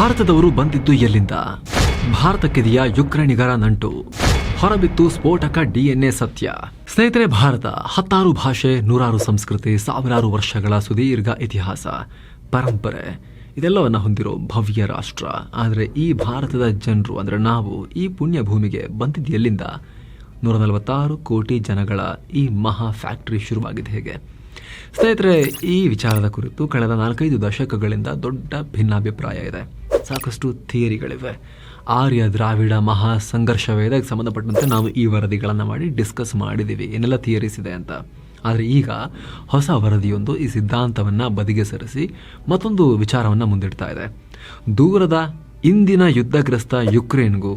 ಭಾರತದವರು ಬಂದಿದ್ದು ಎಲ್ಲಿಂದ? ಭಾರತಕ್ಕಿದೆಯಾ ಯುಕ್ರೇನಿಗರ ನಂಟು. ಹೊರಬಿತ್ತು ಸ್ಫೋಟಕ ಡಿಎನ್ಎ ಸತ್ಯ. ಸ್ನೇಹಿತರೆ, ಭಾರತ ಹತ್ತಾರು ಭಾಷೆ, ನೂರಾರು ಸಂಸ್ಕೃತಿ, ಸಾವಿರಾರು ವರ್ಷಗಳ ಸುದೀರ್ಘ ಇತಿಹಾಸ, ಪರಂಪರೆ ಇದೆಲ್ಲವನ್ನ ಹೊಂದಿರೋ ಭವ್ಯ ರಾಷ್ಟ್ರ. ಆದರೆ ಈ ಭಾರತದ ಜನರು ಅಂದರೆ ನಾವು ಈ ಪುಣ್ಯ ಭೂಮಿಗೆ ಬಂದಿದ್ದು ಎಲ್ಲಿಂದ? ನೂರ ನಲವತ್ತಾರು ಕೋಟಿ ಜನಗಳ ಈ ಮಹಾ ಫ್ಯಾಕ್ಟರಿ ಶುರುವಾಗಿದೆ ಹೇಗೆ? ಸ್ನೇಹಿತರೆ, ಈ ವಿಚಾರದ ಕುರಿತು ಕಳೆದ ನಾಲ್ಕೈದು ದಶಕಗಳಿಂದ ದೊಡ್ಡ ಭಿನ್ನಾಭಿಪ್ರಾಯ ಇದೆ. ಸಾಕಷ್ಟು ಥಿಯರಿಗಳಿವೆ. ಆರ್ಯ ದ್ರಾವಿಡ ಮಹಾ ಸಂಘರ್ಷವೇ ಇದಕ್ಕೆ ಸಂಬಂಧಪಟ್ಟಂತೆ ನಾವು ಈ ವರದಿಗಳನ್ನು ಮಾಡಿ ಡಿಸ್ಕಸ್ ಮಾಡಿದ್ದೀವಿ ಏನೆಲ್ಲ ಥಿಯರೀಸ್ ಇದೆ ಅಂತ. ಆದರೆ ಈಗ ಹೊಸ ವರದಿಯೊಂದು ಈ ಸಿದ್ಧಾಂತವನ್ನು ಬದಿಗೆ ಸರಿಸಿ ಮತ್ತೊಂದು ವಿಚಾರವನ್ನು ಮುಂದಿಡ್ತಾ ಇದೆ. ದೂರದ ಇಂದಿನ ಯುದ್ಧಗ್ರಸ್ತ ಯುಕ್ರೇನ್ಗೂ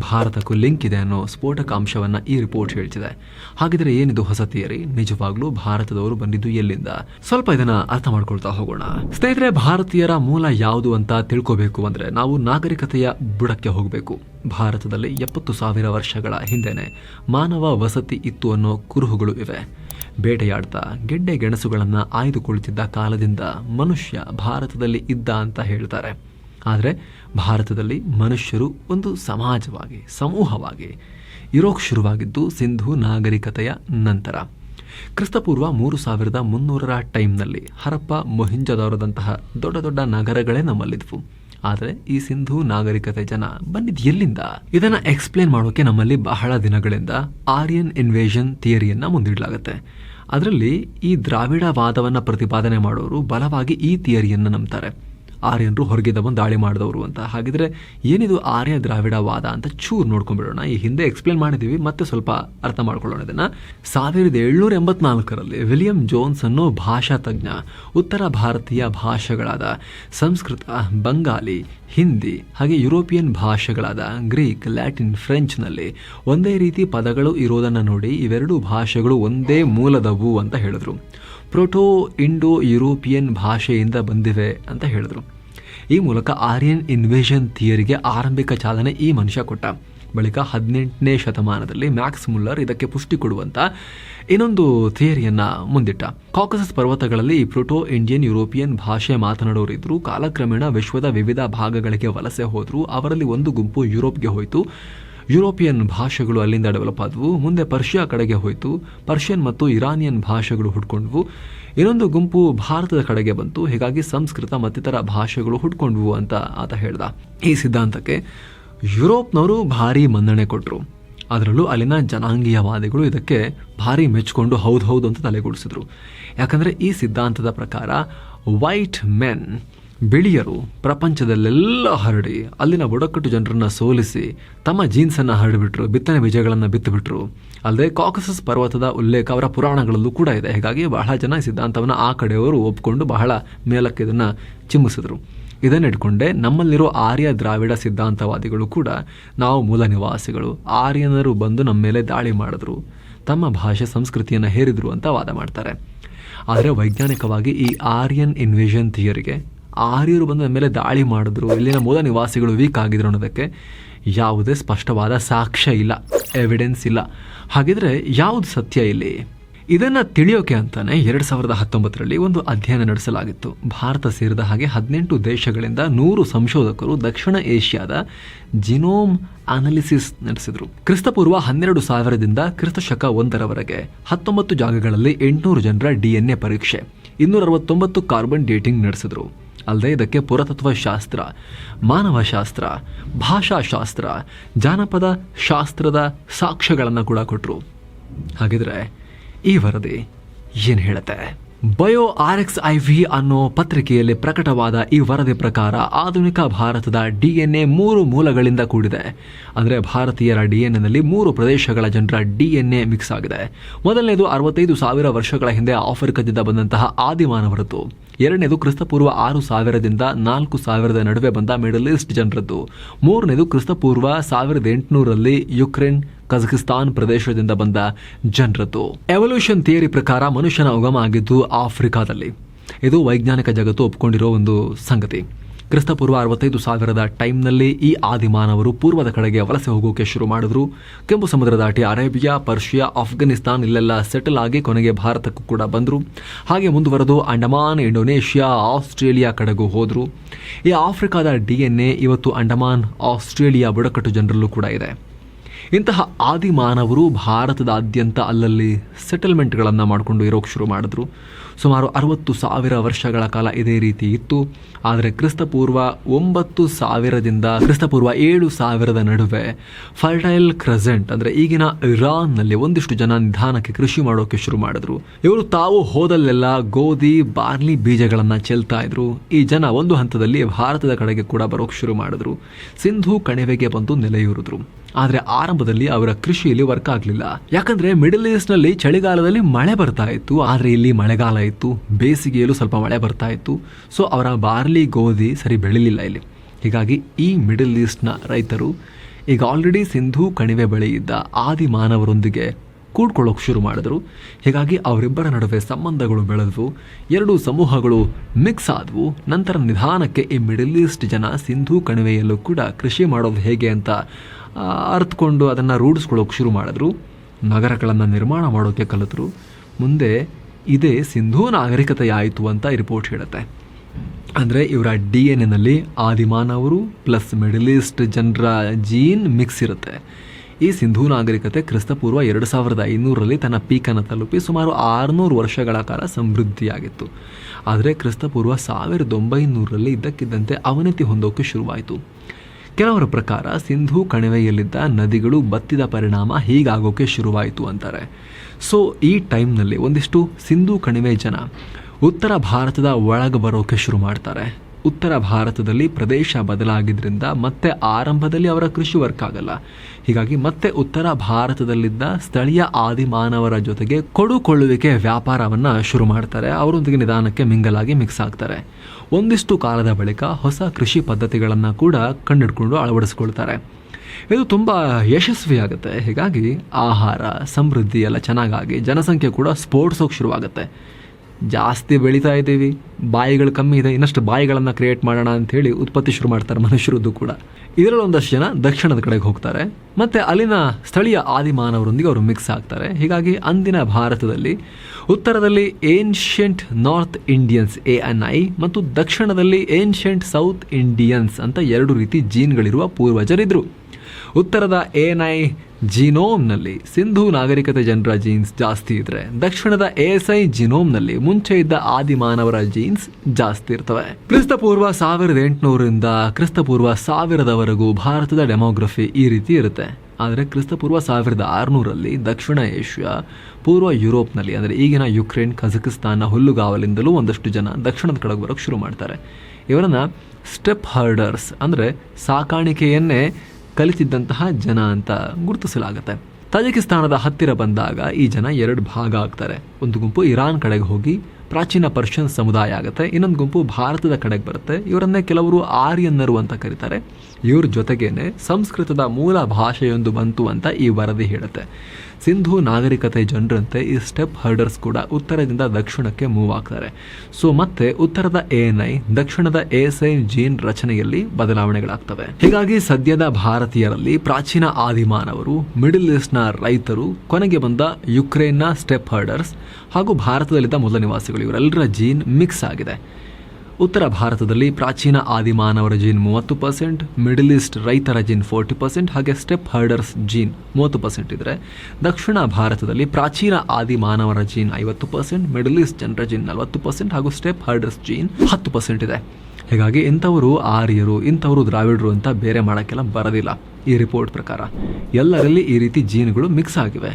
ಭಾರತಕ್ಕೂ ಲಿಂಕ್ ಇದೆ ಅನ್ನೋ ಸ್ಫೋಟಕ ಅಂಶವನ್ನು ಈ ರಿಪೋರ್ಟ್ ಹೇಳ್ತಿದೆ. ಹಾಗಿದ್ರೆ ಏನಿದು ಹೊಸ ಥಿಯರಿ? ನಿಜವಾಗ್ಲೂ ಭಾರತದವರು ಬಂದಿದ್ದು ಎಲ್ಲಿಂದ? ಸ್ವಲ್ಪ ಇದನ್ನ ಅರ್ಥ ಮಾಡ್ಕೊಳ್ತಾ ಹೋಗೋಣ. ಸ್ನೇಹಿತರೆ, ಭಾರತೀಯರ ಮೂಲ ಯಾವುದು ಅಂತ ತಿಳ್ಕೊಬೇಕು ಅಂದ್ರೆ ನಾವು ನಾಗರಿಕತೆಯ ಬುಡಕ್ಕೆ ಹೋಗಬೇಕು. ಭಾರತದಲ್ಲಿ ಎಪ್ಪತ್ತು ಸಾವಿರ ವರ್ಷಗಳ ಹಿಂದೆನೆ ಮಾನವ ವಸತಿ ಇತ್ತು ಅನ್ನೋ ಕುರುಹುಗಳು ಇವೆ. ಬೇಟೆಯಾಡ್ತಾ ಗೆಡ್ಡೆ ಗೆಣಸುಗಳನ್ನ ಆಯ್ದುಕೊಳ್ಳುತ್ತಿದ್ದ ಕಾಲದಿಂದ ಮನುಷ್ಯ ಭಾರತದಲ್ಲಿ ಇದ್ದ ಅಂತ ಹೇಳ್ತಾರೆ. ಆದರೆ ಭಾರತದಲ್ಲಿ ಮನುಷ್ಯರು ಒಂದು ಸಮಾಜವಾಗಿ, ಸಮೂಹವಾಗಿ ಇರೋಕ್ ಶುರುವಾಗಿದ್ದು ಸಿಂಧು ನಾಗರಿಕತೆಯ ನಂತರ. ಕ್ರಿಸ್ತಪೂರ್ವ ಮೂರು ಸಾವಿರದ ಮುನ್ನೂರರ ಟೈಮ್ನಲ್ಲಿ ಹರಪ್ಪ ಮೊಹಿಂಜದವರದಂತಹ ದೊಡ್ಡ ದೊಡ್ಡ ನಗರಗಳೇ ನಮ್ಮಲ್ಲಿದ್ವು. ಆದರೆ ಈ ಸಿಂಧು ನಾಗರಿಕತೆ ಜನ ಬಂದಿದ್ದು ಎಲ್ಲಿಂದ? ಇದನ್ನ ಎಕ್ಸ್ಪ್ಲೇನ್ ಮಾಡೋಕೆ ನಮ್ಮಲ್ಲಿ ಬಹಳ ದಿನಗಳಿಂದ ಆರ್ಯನ್ ಇನ್ವೇಷನ್ ಥಿಯರಿಯನ್ನ ಮುಂದಿಡಲಾಗುತ್ತೆ. ಅದರಲ್ಲಿ ಈ ದ್ರಾವಿಡವಾದವನ್ನ ಪ್ರತಿಪಾದನೆ ಮಾಡೋರು ಬಲವಾಗಿ ಈ ಥಿಯರಿಯನ್ನು ನಂಬ್ತಾರೆ. ಆರ್ಯನರು ಹೊರಗಿಂದ ಬಂದು ದಾಳಿ ಮಾಡಿದವರು ಅಂತ. ಹಾಗಿದ್ರೆ ಏನಿದು ಆರ್ಯ ದ್ರಾವಿಡವಾದ ಅಂತ ಚೂರು ನೋಡ್ಕೊಂಡ್ಬಿಡೋಣ ಈ ಹಿಂದೆ ಎಕ್ಸ್ಪ್ಲೇನ್ ಮಾಡಿದ್ದೀವಿ, ಮತ್ತೆ ಸ್ವಲ್ಪ ಅರ್ಥ ಮಾಡ್ಕೊಳ್ಳೋಣ ಇದನ್ನ. ಸಾವಿರದ ಏಳ್ನೂರ ಎಂಬತ್ನಾಲ್ಕರಲ್ಲಿ ವಿಲಿಯಂ ಜೋನ್ಸ್ ಅನ್ನೋ ಭಾಷಾ ತಜ್ಞ, ಉತ್ತರ ಭಾರತೀಯ ಭಾಷೆಗಳಾದ ಸಂಸ್ಕೃತ ಬಂಗಾಲಿ ಹಿಂದಿ, ಹಾಗೆ ಯುರೋಪಿಯನ್ ಭಾಷೆಗಳಾದ ಗ್ರೀಕ್, ಲ್ಯಾಟಿನ್, ಫ್ರೆಂಚ್ನಲ್ಲಿ ಒಂದೇ ರೀತಿ ಪದಗಳು ಇರೋದನ್ನು ನೋಡಿ ಇವೆರಡು ಭಾಷೆಗಳು ಒಂದೇ ಮೂಲದವು ಅಂತ ಹೇಳಿದ್ರು. ಪ್ರೋಟೋ ಇಂಡೋ ಯುರೋಪಿಯನ್ ಭಾಷೆಯಿಂದ ಬಂದಿವೆ ಅಂತ ಹೇಳಿದ್ರು. ಈ ಮೂಲಕ ಆರ್ಯನ್ ಇನ್ವೇಷನ್ ಥಿಯರಿಗೆ ಆರಂಭಿಕ ಚಾಲನೆ ಈ ಮನುಷ್ಯ ಕೊಟ್ಟ. ಬಳಿಕ ಹದಿನೆಂಟನೇ ಶತಮಾನದಲ್ಲಿ ಮ್ಯಾಕ್ಸ್ ಮುಲ್ಲರ್ ಇದಕ್ಕೆ ಪುಷ್ಟಿ ಕೊಡುವಂತ ಇನ್ನೊಂದು ಥಿಯರಿಯನ್ನ ಮುಂದಿಟ್ಟ. ಕಾಕಸಸ್ ಪರ್ವತಗಳಲ್ಲಿ ಪ್ರೋಟೋ ಇಂಡಿಯನ್ ಯುರೋಪಿಯನ್ ಭಾಷೆ ಮಾತನಾಡೋರಿದ್ರು, ಕಾಲಕ್ರಮೇಣ ವಿಶ್ವದ ವಿವಿಧ ಭಾಗಗಳಿಗೆ ವಲಸೆ ಹೋದ್ರು, ಅವರಲ್ಲಿ ಒಂದು ಗುಂಪು ಯುರೋಪ್ಗೆ ಹೋಯಿತು. ಯುರೋಪಿಯನ್ ಭಾಷೆಗಳು ಅಲ್ಲಿಂದ ಡೆವಲಪ್ ಆದವು. ಮುಂದೆ ಪರ್ಷಿಯಾ ಕಡೆಗೆ ಹೋಯಿತು. ಪರ್ಷಿಯನ್ ಮತ್ತು ಇರಾನಿಯನ್ ಭಾಷೆಗಳು ಹುಡ್ಕೊಂಡ್ವು. ಇನ್ನೊಂದು ಗುಂಪು ಭಾರತದ ಕಡೆಗೆ ಬಂತು. ಹೀಗಾಗಿ ಸಂಸ್ಕೃತ ಮತ್ತಿತರ ಭಾಷೆಗಳು ಹುಡ್ಕೊಂಡ್ವು ಅಂತ ಆತ ಹೇಳ್ದ. ಈ ಸಿದ್ಧಾಂತಕ್ಕೆ ಯುರೋಪ್ನವರು ಭಾರಿ ಮನ್ನಣೆ ಕೊಟ್ಟರು ಅದರಲ್ಲೂ ಅಲ್ಲಿನ ಜನಾಂಗೀಯವಾದಿಗಳು ಇದಕ್ಕೆ ಭಾರಿ ಮೆಚ್ಚಿಕೊಂಡು ಹೌದು ಹೌದು ಅಂತ ತಲೆಗೂಡಿಸಿದ್ರು. ಯಾಕಂದರೆ ಈ ಸಿದ್ಧಾಂತದ ಪ್ರಕಾರ, ವೈಟ್ ಮೆನ್ ಬಿಳಿಯರು ಪ್ರಪಂಚದಲ್ಲೆಲ್ಲ ಹರಡಿ ಅಲ್ಲಿನ ಬುಡಕಟ್ಟು ಜನರನ್ನು ಸೋಲಿಸಿ ತಮ್ಮ ಜೀನ್ಸನ್ನು ಹರಡಿಬಿಟ್ರು, ಬಿತ್ತನೆ ಬೀಜಗಳನ್ನು ಬಿತ್ತುಬಿಟ್ರು. ಅಲ್ಲದೆ ಕಾಕಸಸ್ ಪರ್ವತದ ಉಲ್ಲೇಖ ಅವರ ಪುರಾಣಗಳಲ್ಲೂ ಕೂಡ ಇದೆ. ಹೀಗಾಗಿ ಬಹಳ ಜನ ಸಿದ್ಧಾಂತವನ್ನು ಆ ಕಡೆಯವರು ಒಪ್ಪಿಕೊಂಡು ಬಹಳ ಮೇಲಕ್ಕೆ ಇದನ್ನು ಚಿಮ್ಮಿಸಿದ್ರು ಇದನ್ನಿಟ್ಕೊಂಡೆ ನಮ್ಮಲ್ಲಿರೋ ಆರ್ಯ ದ್ರಾವಿಡ ಸಿದ್ಧಾಂತವಾದಿಗಳು ಕೂಡ ನಾವು ಮೂಲ ನಿವಾಸಿಗಳು, ಆರ್ಯನರು ಬಂದು ನಮ್ಮ ಮೇಲೆ ದಾಳಿ ಮಾಡಿದ್ರು, ತಮ್ಮ ಭಾಷೆ ಸಂಸ್ಕೃತಿಯನ್ನು ಹೇರಿದ್ರು ಅಂತ ವಾದ ಮಾಡ್ತಾರೆ. ಆದರೆ ವೈಜ್ಞಾನಿಕವಾಗಿ ಈ ಆರ್ಯನ್ ಇನ್ವೇಷನ್ ಥಿಯರಿಗೆ ಆರ್ಯರು ಬಂದ ಮೇಲೆ ದಾಳಿ ಮಾಡಿದ್ರು. ಇಲ್ಲಿನ ಮೂಲ ನಿವಾಸಿಗಳು ವೀಕ್ ಆಗಿದ್ರು ಅನ್ನೋದಕ್ಕೆ ಯಾವುದೇ ಸ್ಪಷ್ಟವಾದ ಸಾಕ್ಷ್ಯ ಇಲ್ಲ ಎವಿಡೆನ್ಸ್ ಇಲ್ಲ. ಹಾಗಿದ್ರೆ ಯಾವುದು ಸತ್ಯ ಇಲ್ಲಿ? ಇದನ್ನು ತಿಳಿಯೋಕೆ ಅಂತಾನೆ ಎರಡು ಸಾವಿರದ ಹತ್ತೊಂಬತ್ತರಲ್ಲಿ ಒಂದು ಅಧ್ಯಯನ ನಡೆಸಲಾಗಿತ್ತು. ಭಾರತ ಸೇರಿದ ಹಾಗೆ ಹದಿನೆಂಟು ದೇಶಗಳಿಂದ ನೂರು ಸಂಶೋಧಕರು ದಕ್ಷಿಣ ಏಷ್ಯಾದ ಜಿನೋಮ್ ಅನಾಲಿಸಿಸ್ ನಡೆಸಿದ್ರು. ಕ್ರಿಸ್ತಪೂರ್ವ ಹನ್ನೆರಡು ಸಾವಿರದಿಂದ ಕ್ರಿಸ್ತಶಕ ಒಂದರವರೆಗೆ ಹತ್ತೊಂಬತ್ತು ಜಾಗಗಳಲ್ಲಿ ಎಂಟುನೂರು ಜನರ ಡಿಎನ್ಎ ಪರೀಕ್ಷೆ ಇನ್ನೂರ ಅರವತ್ತೊಂಬತ್ತು ಕಾರ್ಬನ್ ಡೇಟಿಂಗ್ ನಡೆಸಿದ್ರು. ಅಲ್ಲದೆ ಇದಕ್ಕೆ ಪುರಾತತ್ವ ಶಾಸ್ತ್ರ ಮಾನವಶಾಸ್ತ್ರ ಭಾಷಾಶಾಸ್ತ್ರ ಜಾನಪದ ಶಾಸ್ತ್ರದ ಸಾಕ್ಷ್ಯಗಳನ್ನು ಕೂಡ ಕೊಟ್ಟರು ಹಾಗಿದ್ರೆ ಈ ವರದಿ ಏನು ಹೇಳುತ್ತೆ? Bio R X I V ಅನ್ನೋ ಪತ್ರಿಕೆಯಲ್ಲಿ ಪ್ರಕಟವಾದ ಈ ವರದಿ ಪ್ರಕಾರ ಆಧುನಿಕ ಭಾರತದ ಡಿ ಎನ್ ಎ ಮೂರು ಮೂಲಗಳಿಂದ ಕೂಡಿದೆ. ಅಂದರೆ ಭಾರತೀಯರ ಡಿ ಎನ್ ಎನಲ್ಲಿ ಮೂರು ಪ್ರದೇಶಗಳ ಜನರ ಡಿ ಎನ್ ಎ ಮಿಕ್ಸ್ ಆಗಿದೆ. ಮೊದಲನೇದು ಅರವತ್ತೈದು ಸಾವಿರ ವರ್ಷಗಳ ಹಿಂದೆ ಆಫ್ರಿಕಾದಿಂದ ಬಂದಂತಹ ಆದಿಮಾನವರದ್ದು. ಎರಡನೇದು ಕ್ರಿಸ್ತಪೂರ್ವ ಆರು ಸಾವಿರದಿಂದ ನಾಲ್ಕು ಸಾವಿರದ ನಡುವೆ ಬಂದ ಮಿಡಲ್ ಈಸ್ಟ್ ಜನರದ್ದು. ಮೂರನೇದು ಕ್ರಿಸ್ತಪೂರ್ವ ಸಾವಿರದ ಎಂಟುನೂರಲ್ಲಿ ಯುಕ್ರೇನ್ ಕಜಕಿಸ್ತಾನ್ ಪ್ರದೇಶದಿಂದ ಬಂದ ಜನರದ್ದು. ಎವಲ್ಯೂಷನ್ ಥಿಯರಿ ಪ್ರಕಾರ ಮನುಷ್ಯನ ಉಗಮ ಆಗಿದ್ದು ಆಫ್ರಿಕಾದಲ್ಲಿ. ಇದು ವೈಜ್ಞಾನಿಕ ಜಗತ್ತು ಒಪ್ಕೊಂಡಿರೋ ಒಂದು ಸಂಗತಿ. ಕ್ರಿಸ್ತಪೂರ್ವ ಅರವತ್ತೈದು ಸಾವಿರದ ಟೈಮ್ನಲ್ಲಿ ಈ ಆದಿಮಾನವರು ಪೂರ್ವದ ಕಡೆಗೆ ವಲಸೆ ಹೋಗೋಕೆ ಶುರು ಮಾಡಿದ್ರು. ಕೆಂಪು ಸಮುದ್ರ ದಾಟಿ ಅರೇಬಿಯಾ, ಪರ್ಷಿಯಾ, ಆಫ್ಘಾನಿಸ್ತಾನ್ ಇಲ್ಲೆಲ್ಲ ಸೆಟಲ್ ಆಗಿ ಕೊನೆಗೆ ಭಾರತಕ್ಕೂ ಕೂಡ ಬಂದರು. ಹಾಗೆ ಮುಂದುವರೆದು ಅಂಡಮಾನ್, ಇಂಡೋನೇಷ್ಯಾ, ಆಸ್ಟ್ರೇಲಿಯಾ ಕಡೆಗೂ ಹೋದರು. ಈ ಆಫ್ರಿಕಾದ ಡಿ ಎನ್ ಎ ಇವತ್ತು ಅಂಡಮಾನ್, ಆಸ್ಟ್ರೇಲಿಯಾ ಬುಡಕಟ್ಟು ಜನರಲ್ಲೂ ಕೂಡ ಇದೆ. ಇಂತಹ ಆದಿಮಾನವರು ಭಾರತದಾದ್ಯಂತ ಅಲ್ಲಲ್ಲಿ ಸೆಟಲ್ಮೆಂಟ್ಗಳನ್ನು ಮಾಡಿಕೊಂಡು ಇರೋಕ್ಕೆ ಶುರು ಮಾಡಿದ್ರು. ಸುಮಾರು ಅರವತ್ತು ಸಾವಿರ ವರ್ಷಗಳ ಕಾಲ ಇದೇ ರೀತಿ ಇತ್ತು. ಆದರೆ ಕ್ರಿಸ್ತಪೂರ್ವ ಒಂಬತ್ತು ಸಾವಿರದಿಂದ, ಕ್ರಿಸ್ತಪೂರ್ವ ಏಳು ಸಾವಿರದ ನಡುವೆ ಫರ್ಟೈಲ್ ಕ್ರೆಸೆಂಟ್ ಅಂದರೆ ಈಗಿನ ಇರಾನ್ನಲ್ಲಿ ಒಂದಿಷ್ಟು ಜನ ನಿಧಾನಕ್ಕೆ ಕೃಷಿ ಮಾಡೋಕ್ಕೆ ಶುರು ಮಾಡಿದ್ರು. ಇವರು ತಾವು ಹೋದಲ್ಲೆಲ್ಲ ಗೋಧಿ, ಬಾರ್ಲಿ ಬೀಜಗಳನ್ನು ಚೆಲ್ತಾ ಇದ್ರು. ಈ ಜನ ಒಂದು ಹಂತದಲ್ಲಿ ಭಾರತದ ಕಡೆಗೆ ಕೂಡ ಬರೋಕೆ ಶುರು ಮಾಡಿದ್ರು. ಸಿಂಧು ಕಣಿವೆಗೆ ಬಂದು ನೆಲೆಯೂರಿದ್ರು. ಆದರೆ ಆರಂಭದಲ್ಲಿ ಅವರ ಕೃಷಿಯಲ್ಲಿ ವರ್ಕ್ ಆಗಲಿಲ್ಲ. ಯಾಕಂದ್ರೆ ಮಿಡಲ್ ಈಸ್ಟ್ನಲ್ಲಿ ಚಳಿಗಾಲದಲ್ಲಿ ಮಳೆ ಬರ್ತಾ ಇತ್ತು. ಆದರೆ ಇಲ್ಲಿ ಮಳೆಗಾಲ ಇತ್ತು. ಬೇಸಿಗೆಯಲ್ಲೂ ಸ್ವಲ್ಪ ಮಳೆ ಬರ್ತಾ ಇತ್ತು. ಸೊ ಅವರ ಬಾರ್ಲಿ ಗೋಧಿ ಸರಿ ಬೆಳಿಲಿಲ್ಲ ಇಲ್ಲಿ. ಹೀಗಾಗಿ ಈ ಮಿಡಲ್ ಈಸ್ಟ್ನ ರೈತರು ಈಗ ಆಲ್ರೆಡಿ ಸಿಂಧೂ ಕಣಿವೆ ಬಳಿ ಇದ್ದ ಆದಿ ಮಾನವರೊಂದಿಗೆ ಕೂಡ್ಕೊಳ್ಳೋಕೆ ಶುರು ಮಾಡಿದ್ರು. ಹೀಗಾಗಿ ಅವರಿಬ್ಬರ ನಡುವೆ ಸಂಬಂಧಗಳು ಬೆಳೆದವು. ಎರಡು ಸಮೂಹಗಳು ಮಿಕ್ಸ್ ಆದವು. ನಂತರ ನಿಧಾನಕ್ಕೆ ಈ ಮಿಡಲ್ ಈಸ್ಟ್ ಜನ ಸಿಂಧೂ ಕಣಿವೆಯಲ್ಲೂ ಕೂಡ ಕೃಷಿ ಮಾಡೋದು ಹೇಗೆ ಅಂತ ಅರ್ಥಕೊಂಡು ಅದನ್ನು ರೂಢಿಸ್ಕೊಳ್ಳೋಕೆ ಶುರು ಮಾಡಿದ್ರು. ನಗರಗಳನ್ನು ನಿರ್ಮಾಣ ಮಾಡೋಕ್ಕೆ ಕಲಿತರು. ಮುಂದೆ ಇದೇ ಸಿಂಧೂ ನಾಗರಿಕತೆ ಆಯಿತು ಅಂತ ರಿಪೋರ್ಟ್ ಹೇಳುತ್ತೆ. ಅಂದರೆ ಇವರ ಡಿ ಎನ್ ಎನಲ್ಲಿ ಆದಿಮಾನವರು ಪ್ಲಸ್ ಮಿಡಲ್ ಈಸ್ಟ್ ಜನರ ಜೀನ್ ಮಿಕ್ಸ್ ಇರುತ್ತೆ. ಈ ಸಿಂಧೂ ನಾಗರಿಕತೆ ಕ್ರಿಸ್ತಪೂರ್ವ ಎರಡು ಸಾವಿರದ ಐನೂರರಲ್ಲಿ ತನ್ನ ಪೀಕನ್ನು ತಲುಪಿ ಸುಮಾರು ಆರುನೂರು ವರ್ಷಗಳ ಕಾಲ ಸಮೃದ್ಧಿಯಾಗಿತ್ತು. ಆದರೆ ಕ್ರಿಸ್ತಪೂರ್ವ ಸಾವಿರದ ಒಂಬೈನೂರರಲ್ಲಿ ಇದ್ದಕ್ಕಿದ್ದಂತೆ ಅವನತಿ ಹೊಂದೋಕೆ ಶುರುವಾಯಿತು. ಕೆಲವರ ಪ್ರಕಾರ ಸಿಂಧೂ ಕಣಿವೆಯಲ್ಲಿದ್ದ ನದಿಗಳು ಬತ್ತಿದ ಪರಿಣಾಮ ಹೀಗಾಗೋಕೆ ಶುರುವಾಯಿತು ಅಂತಾರೆ. ಸೊ, ಈ ಟೈಮ್ನಲ್ಲಿ ಒಂದಿಷ್ಟು ಸಿಂಧೂ ಕಣಿವೆ ಜನ ಉತ್ತರ ಭಾರತದ ಒಳಗೆ ಬರೋಕೆ ಶುರು ಮಾಡ್ತಾರೆ. ಉತ್ತರ ಭಾರತದಲ್ಲಿ ಪ್ರದೇಶ ಬದಲಾಗಿದ್ದರಿಂದ ಮತ್ತೆ ಆರಂಭದಲ್ಲಿ ಅವರ ಕೃಷಿ ವರ್ಕ್ ಆಗಲ್ಲ. ಹೀಗಾಗಿ ಮತ್ತೆ ಉತ್ತರ ಭಾರತದಲ್ಲಿದ್ದ ಸ್ಥಳೀಯ ಆದಿಮಾನವರ ಜೊತೆಗೆ ಕೊಡುಕೊಳ್ಳುವಿಕೆ ವ್ಯಾಪಾರವನ್ನು ಶುರು ಮಾಡ್ತಾರೆ. ಅವರೊಂದಿಗೆ ನಿಧಾನಕ್ಕೆ ಮಿಂಗಲಾಗಿ ಮಿಕ್ಸ್ ಆಗ್ತಾರೆ. ಒಂದಿಷ್ಟು ಕಾಲದ ಬಳಿಕ ಹೊಸ ಕೃಷಿ ಪದ್ಧತಿಗಳನ್ನು ಕೂಡ ಕಂಡಿಡ್ಕೊಂಡು ಅಳವಡಿಸ್ಕೊಳ್ತಾರೆ. ಇದು ತುಂಬ ಯಶಸ್ವಿಯಾಗುತ್ತೆ ಹೀಗಾಗಿ ಆಹಾರ, ಸಮೃದ್ಧಿ ಎಲ್ಲ ಚೆನ್ನಾಗಾಗಿ ಜನಸಂಖ್ಯೆ ಕೂಡ ಸ್ಫೋಟಿಸೋಕೆ ಶುರುವಾಗುತ್ತೆ. ಜಾಸ್ತಿ ಬೆಳೀತಾ ಇದ್ದೀವಿ. ಬಾಯಿಗಳು ಕಮ್ಮಿ ಇದೆ. ಇನ್ನಷ್ಟು ಬಾಯಿಗಳನ್ನು ಕ್ರಿಯೇಟ್ ಮಾಡೋಣ ಅಂಥೇಳಿ ಉತ್ಪತ್ತಿ ಶುರು ಮಾಡ್ತಾರೆ ಮನುಷ್ಯರದ್ದು ಕೂಡ. ಇದರಲ್ಲಿ ಒಂದಷ್ಟು ಜನ ದಕ್ಷಿಣದ ಕಡೆಗೆ ಹೋಗ್ತಾರೆ. ಮತ್ತು ಅಲ್ಲಿನ ಸ್ಥಳೀಯ ಆದಿಮಾನವರೊಂದಿಗೆ ಅವರು ಮಿಕ್ಸ್ ಆಗ್ತಾರೆ. ಹೀಗಾಗಿ ಅಂದಿನ ಭಾರತದಲ್ಲಿ ಉತ್ತರದಲ್ಲಿ ancient north Indians A N I ಮತ್ತು ದಕ್ಷಿಣದಲ್ಲಿ ಏನ್ಷಿಯಂಟ್ ಸೌತ್ ಇಂಡಿಯನ್ಸ್ ಅಂತ ಎರಡು ರೀತಿ ಜೀನ್ಗಳಿರುವ ಪೂರ್ವಜರಿದ್ದರು ಉತ್ತರದ ಎನ್ ಐ ಜಿನೋಮ್ನಲ್ಲಿ ಸಿಂಧೂ ನಾಗರಿಕತೆ ಜನರ ಜೀನ್ಸ್ ಜಾಸ್ತಿ ಇದ್ರೆ ದಕ್ಷಿಣದ ಎಸ್ ಐ ಜಿನೋಮ್ನಲ್ಲಿ ಮುಂಚೆ ಇದ್ದ ಆದಿಮಾನವರ ಜೀನ್ಸ್ ಜಾಸ್ತಿ ಇರ್ತವೆ. ಕ್ರಿಸ್ತಪೂರ್ವ ಸಾವಿರದ ಎಂಟುನೂರಿಂದ ಕ್ರಿಸ್ತಪೂರ್ವ ಸಾವಿರದವರೆಗೂ ಭಾರತದ ಡೆಮೋಗ್ರಫಿ ಈ ರೀತಿ ಇರುತ್ತೆ. ಆದರೆ ಕ್ರಿಸ್ತಪೂರ್ವ ಸಾವಿರದ ಆರುನೂರಲ್ಲಿ ದಕ್ಷಿಣ ಏಷ್ಯಾ, ಪೂರ್ವ ಯುರೋಪ್ನಲ್ಲಿ, ಅಂದರೆ ಈಗಿನ ಯುಕ್ರೇನ್, ಕಜಕಿಸ್ತಾನ ಹುಲ್ಲುಗಾವಲಿಂದಲೂ ಒಂದಷ್ಟು ಜನ ದಕ್ಷಿಣದ ಕಡೆಗೆ ಬರೋಕ್ಕೆ ಶುರು ಮಾಡ್ತಾರೆ. ಇವರನ್ನು ಸ್ಟೆಪ್ ಹರ್ಡರ್ಸ್ ಅಂದರೆ ಸಾಕಾಣಿಕೆಯನ್ನೇ ಕಲಿತಿದ್ದಂತಹ ಜನ ಅಂತ ಗುರುತಿಸಲಾಗುತ್ತೆ. ತಜಕಿಸ್ತಾನದ ಹತ್ತಿರ ಬಂದಾಗ ಈ ಜನ ಎರಡು ಭಾಗ ಆಗ್ತಾರೆ. ಒಂದು ಗುಂಪು ಇರಾನ್ ಕಡೆಗೆ ಹೋಗಿ ಪ್ರಾಚೀನ ಪರ್ಷಿಯನ್ ಸಮುದಾಯ ಆಗುತ್ತೆ. ಇನ್ನೊಂದು ಗುಂಪು ಭಾರತದ ಕಡೆಗೆ ಬರುತ್ತೆ. ಇವರನ್ನೇ ಕೆಲವರು ಆರ್ಯನ್ನರು ಅಂತ ಕರೀತಾರೆ. ಇವ್ರ ಜೊತೆಗೇನೆ ಸಂಸ್ಕೃತದ ಮೂಲ ಭಾಷೆಯೊಂದು ಬಂತು ಅಂತ ಈ ವರದಿ ಹೇಳುತ್ತೆ. ಸಿಂಧು ನಾಗರಿಕತೆ ಜನರಂತೆ ಈ ಸ್ಟೆಪ್ ಹರ್ಡರ್ಸ್ ಕೂಡ ಉತ್ತರದಿಂದ ದಕ್ಷಿಣಕ್ಕೆ ಮೂವ್ ಆಗ್ತಾರೆ. ಸೊ ಮತ್ತೆ ಉತ್ತರದ ಎ ಎನ್ ಐ ದಕ್ಷಿಣದ ಐ ಜೀನ್ ರಚನೆಯಲ್ಲಿ ಬದಲಾವಣೆಗಳಾಗ್ತವೆ. ಹೀಗಾಗಿ ಸದ್ಯದ ಭಾರತೀಯರಲ್ಲಿ ಪ್ರಾಚೀನ ಆದಿಮಾನವರು ಮಿಡಲ್ ಈಸ್ಟ್ನ ರೈತರು, ಕೊನೆಗೆ ಬಂದ ಯುಕ್ರೇನ್ನ ಸ್ಟೆಪ್ ಹರ್ಡರ್ಸ್ ಹಾಗೂ ಭಾರತದಲ್ಲಿದ್ದ ಮೊದಲ ನಿವಾಸಿಗಳು ಇವರೆಲ್ಲರ ಜೀನ್ ಮಿಕ್ಸ್ ಆಗಿದೆ. ಉತ್ತರ ಭಾರತದಲ್ಲಿ ಪ್ರಾಚೀನ ಆದಿಮಾನವರ ಜೀನ್ ಮೂವತ್ತು ಪರ್ಸೆಂಟ್ ಮಿಡಲ್ ಈಸ್ಟ್ ರೈತರ ಜೀನ್ ಫೋರ್ಟಿ ಪರ್ಸೆಂಟ್ ಹಾಗೆ ಸ್ಟೆಪ್ ಹರ್ಡರ್ಸ್ ಜೀನ್ ಮೂವತ್ತು ಪರ್ಸೆಂಟ್ ಇದ್ದರೆ ದಕ್ಷಿಣ ಭಾರತದಲ್ಲಿ ಪ್ರಾಚೀನ ಆದಿಮಾನವರ ಜೀನ್ ಐವತ್ತು ಪರ್ಸೆಂಟ್ ಮಿಡಲ್ ಈಸ್ಟ್ ಜನರ ಜೀನ್ ನಲವತ್ತು ಪರ್ಸೆಂಟ್ ಹಾಗೂ ಸ್ಟೆಪ್ ಹರ್ಡರ್ಸ್ ಜೀನ್ ಹತ್ತು ಪರ್ಸೆಂಟ್ ಇದೆ. ಹೀಗಾಗಿ ಇಂಥವರು ಆರ್ಯರು, ಇಂಥವರು ದ್ರಾವಿಡರು ಅಂತ ಬೇರೆ ಮಾಡೋಕ್ಕೆಲ್ಲ ಬರೋದಿಲ್ಲ. ಈ ರಿಪೋರ್ಟ್ ಪ್ರಕಾರ ಎಲ್ಲರಲ್ಲಿ ಈ ರೀತಿ ಜೀನ್ಗಳು ಮಿಕ್ಸ್ ಆಗಿವೆ.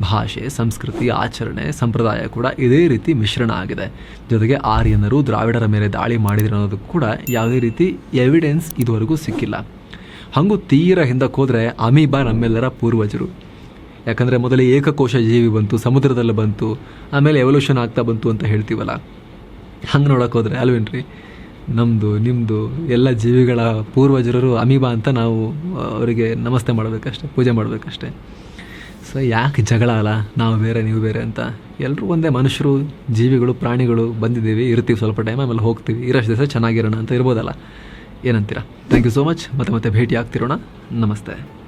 ಭಾಷೆ, ಸಂಸ್ಕೃತಿ, ಆಚರಣೆ, ಸಂಪ್ರದಾಯ ಕೂಡ ಇದೇ ರೀತಿ ಮಿಶ್ರಣ ಆಗಿದೆ. ಜೊತೆಗೆ ಆರ್ಯನರು ದ್ರಾವಿಡರ ಮೇಲೆ ದಾಳಿ ಮಾಡಿದ್ರು ಅನ್ನೋದು ಕೂಡ ಯಾವುದೇ ರೀತಿ ಎವಿಡೆನ್ಸ್ ಇದುವರೆಗೂ ಸಿಕ್ಕಿಲ್ಲ. ಹಾಗೂ ತೀರ ಹಿಂದಕ್ಕೆ ಹೋದರೆ ಅಮೀಬಾ ನಮ್ಮೆಲ್ಲರ ಪೂರ್ವಜರು. ಯಾಕಂದರೆ ಮೊದಲೇ ಏಕಕೋಶ ಜೀವಿ ಬಂತು, ಸಮುದ್ರದಲ್ಲಿ ಬಂತು, ಆಮೇಲೆ ಎವಲ್ಯೂಷನ್ ಆಗ್ತಾ ಬಂತು ಅಂತ ಹೇಳ್ತೀವಲ್ಲ. ಹಂಗೆ ನೋಡೋಕೆ ಹೋದರೆ ಅಲ್ವೇನ್ರಿ? ನಮ್ಮದು ನಿಮ್ಮದು ಎಲ್ಲ ಜೀವಿಗಳ ಪೂರ್ವಜರು ಅಮೀಬಾ ಅಂತ ನಾವು ಅವರಿಗೆ ನಮಸ್ತೆ ಮಾಡಬೇಕಷ್ಟೆ, ಪೂಜೆ ಮಾಡಬೇಕಷ್ಟೆ. ಸೊ ಯಾಕೆ ಜಗಳ ಅಲ್ಲ ನಾವು ಬೇರೆ, ನೀವು ಬೇರೆ ಅಂತ. ಎಲ್ಲರೂ ಒಂದೇ ಮನುಷ್ಯರು, ಜೀವಿಗಳು, ಪ್ರಾಣಿಗಳು ಬಂದಿದ್ದೀವಿ, ಇರ್ತೀವಿ ಸ್ವಲ್ಪ ಟೈಮ್ ಆಮೇಲೆ ಹೋಗ್ತೀವಿ. ಇರೋಷ್ಟು ದಿವಸ ಚೆನ್ನಾಗಿರೋಣ ಅಂತ ಇರ್ಬೋದಲ್ಲ? ಏನಂತೀರಾ? ಥ್ಯಾಂಕ್ ಯು ಸೋ ಮಚ್ ಮತ್ತೆ ಮತ್ತೆ ಭೇಟಿ ಆಗ್ತಿರೋಣ ನಮಸ್ತೆ.